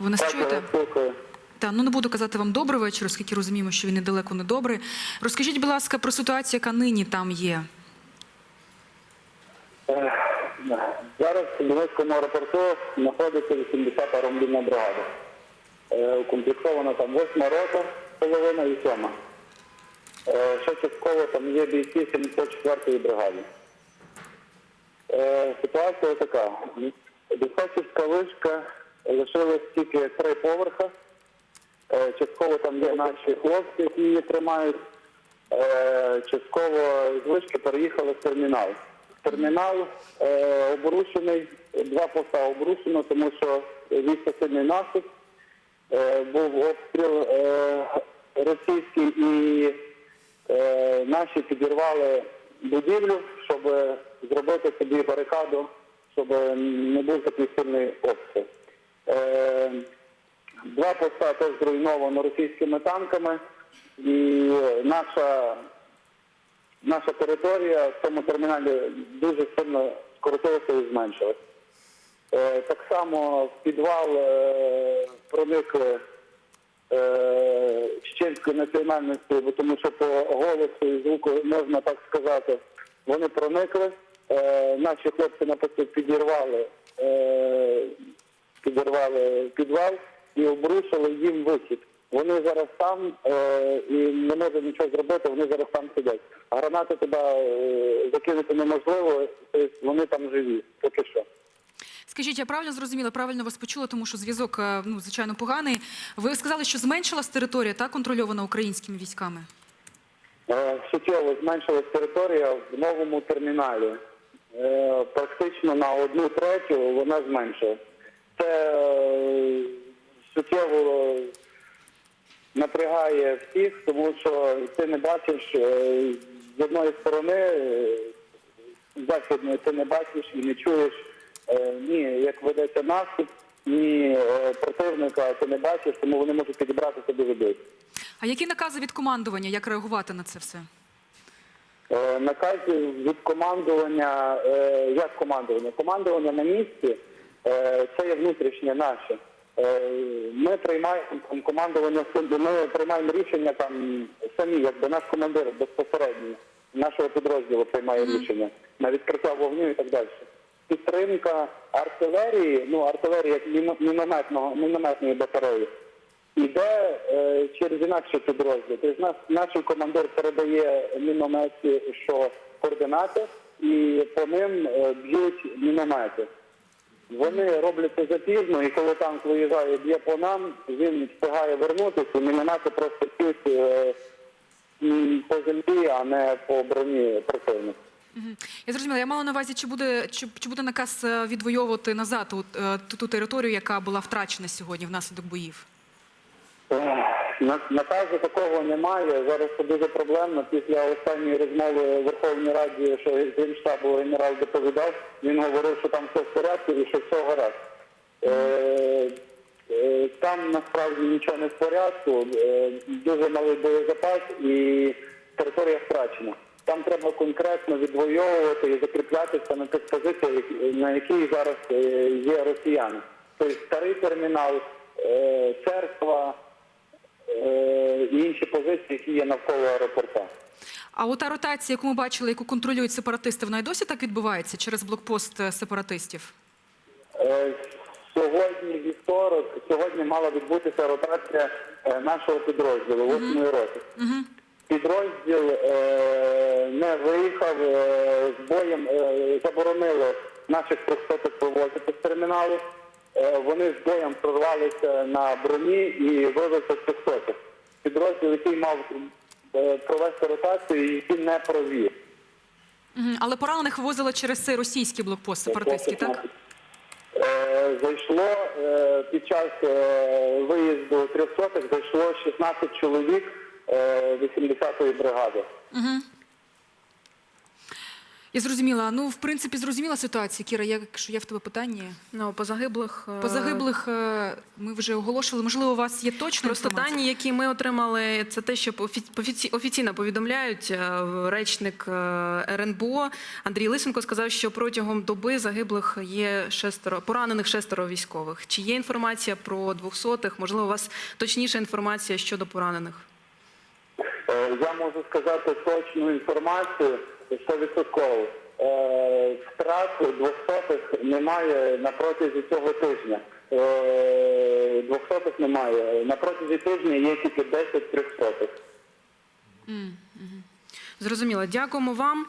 Ви нас Так, чуєте? слухаю. Та ну не буду казати вам добрий вечір, оскільки розуміємо, що він недалеко не добрий. Розкажіть, будь ласка, про ситуацію, яка нині там є. Е, Зараз в Донецькому аеропорту знаходиться 80-та ромбільна бригада. Е, Укомплектована там 8 рота, половина і 7. Е, Ще частково там є бійці 74-ї бригади. Ситуація така. Диспетчерська вишка лишилась тільки три поверха. Е, Частково там є наші хлопці, які її тримають. Е, Частково з вишки переїхали в термінал. Термінал е, обрушений, два поста обрушено, тому що військо сильний наступ. Був обстріл російський і наші підірвали будівлю, щоб зробити собі барикаду, щоб не був такий сильний обстріл. Е, Два поста теж зруйновано російськими танками, і наша, наша територія в цьому терміналі дуже сильно скоротилася і зменшилася. Е, так само в підвал е, проникли чеченської національності, бо тому що по голосу і звуку можна так сказати, вони проникли. Наші хлопці наприклад, підірвали, підірвали підвал і обрушили їм вихід. Вони зараз там е, і не можуть нічого зробити, вони зараз там сидять. А гранати туди е, закинути неможливо, тобто вони там живі, поки що. Скажіть, я правильно зрозуміла, правильно вас почула, тому що зв'язок е, ну звичайно поганий. Ви сказали, що зменшилась територія та контрольована українськими військами. Е, Суттєво зменшилась територія в новому терміналі. Е, Практично на одну третю вона зменшилась. Це е, суттєво напрягає всіх, тому що ти не бачиш е, з одної сторони, е, з західної ти не бачиш і не чуєш е, ні, як ведеться наступ, ні е, противника ти не бачиш, тому вони можуть підібрати собі людей. А які накази від командування? Як реагувати на це все? Е, Наказів від командування, е, як командування? Командування на місці е, це є внутрішнє наше. Е, Ми приймаємо там, командування, ми приймаємо рішення там самі, якби наш командир безпосередньо нашого підрозділу приймає рішення на відкриття вогню і так далі. Підтримка артилерії, ну артилерії як мінометного, мінометної батареї, Іде е, через інакший підрозділ. Тобто наш, наш командир передає мінометі, що координати, і по ним е, б'ють міномети. Вони роблять це запізно, і коли танк виїжджає, б'є по нам, він встигає вернутися, і міномети просто б'ють е, по землі, а не по броні противника. Я зрозуміла. Я мала на увазі, чи буде чи, чи буде наказ е, відвоювати назад ту, е, ту, ту територію, яка була втрачена сьогодні внаслідок боїв. На- Наказу такого немає. Зараз це дуже проблемно. Після останньої розмови в Верховній Раді, що Генштабу генерал доповідав, він говорив, що там все в порядку і що все гаразд. Е, е, Там насправді нічого не в порядку, е, дуже малий боєзапас і територія втрачена. Там треба конкретно відвоювати і закріплятися на тих позиціях, на яких зараз е, є росіяни. Тобто старий термінал, церква і інші позиції, які є навколо аеропорта. А от та ротація, яку ми бачили, яку контролюють сепаратисти, вона й досі так відбувається через блокпост е, сепаратистів. Е, Сьогодні вівторок, сьогодні мала відбутися ротація е, нашого підрозділу, восьмої роти. Підрозділ е, не виїхав е, з боєм, е, заборонило наших трьохсотих вивозити з терміналу. Е, вони з боєм прорвалися на броні і вивезли трьохсотих. Підрозділ, який мав е, провести ротацію, її не провів. Але поранених вивозили через цей російський блокпост сепаратистський, так? Е, Зайшло під час виїзду трьохсотих зайшло 16 чоловік е, 80-ї бригади. І зрозуміла. Ну, в принципі, зрозуміла ситуація. Кіра, якщо є в тебе питання. Ну, по загиблих е, По загиблих е, ми вже оголошували. Можливо, у вас є точна Просто інформація? дані, які ми отримали, це те, що офі- офіційно повідомляють е, речник е, РНБО Андрій Лисенко сказав, що протягом доби загиблих є шестеро поранених шестеро військових. Чи є інформація про двохсотих? Можливо, у вас точніша інформація щодо поранених? Е, Я можу сказати точну інформацію 100%. Е, Втрат двохсотих немає на протязі цього тижня. Е, Двохсотих немає. На протязі тижня є тільки 10 трьохсотих. Зрозуміло. Дякуємо вам.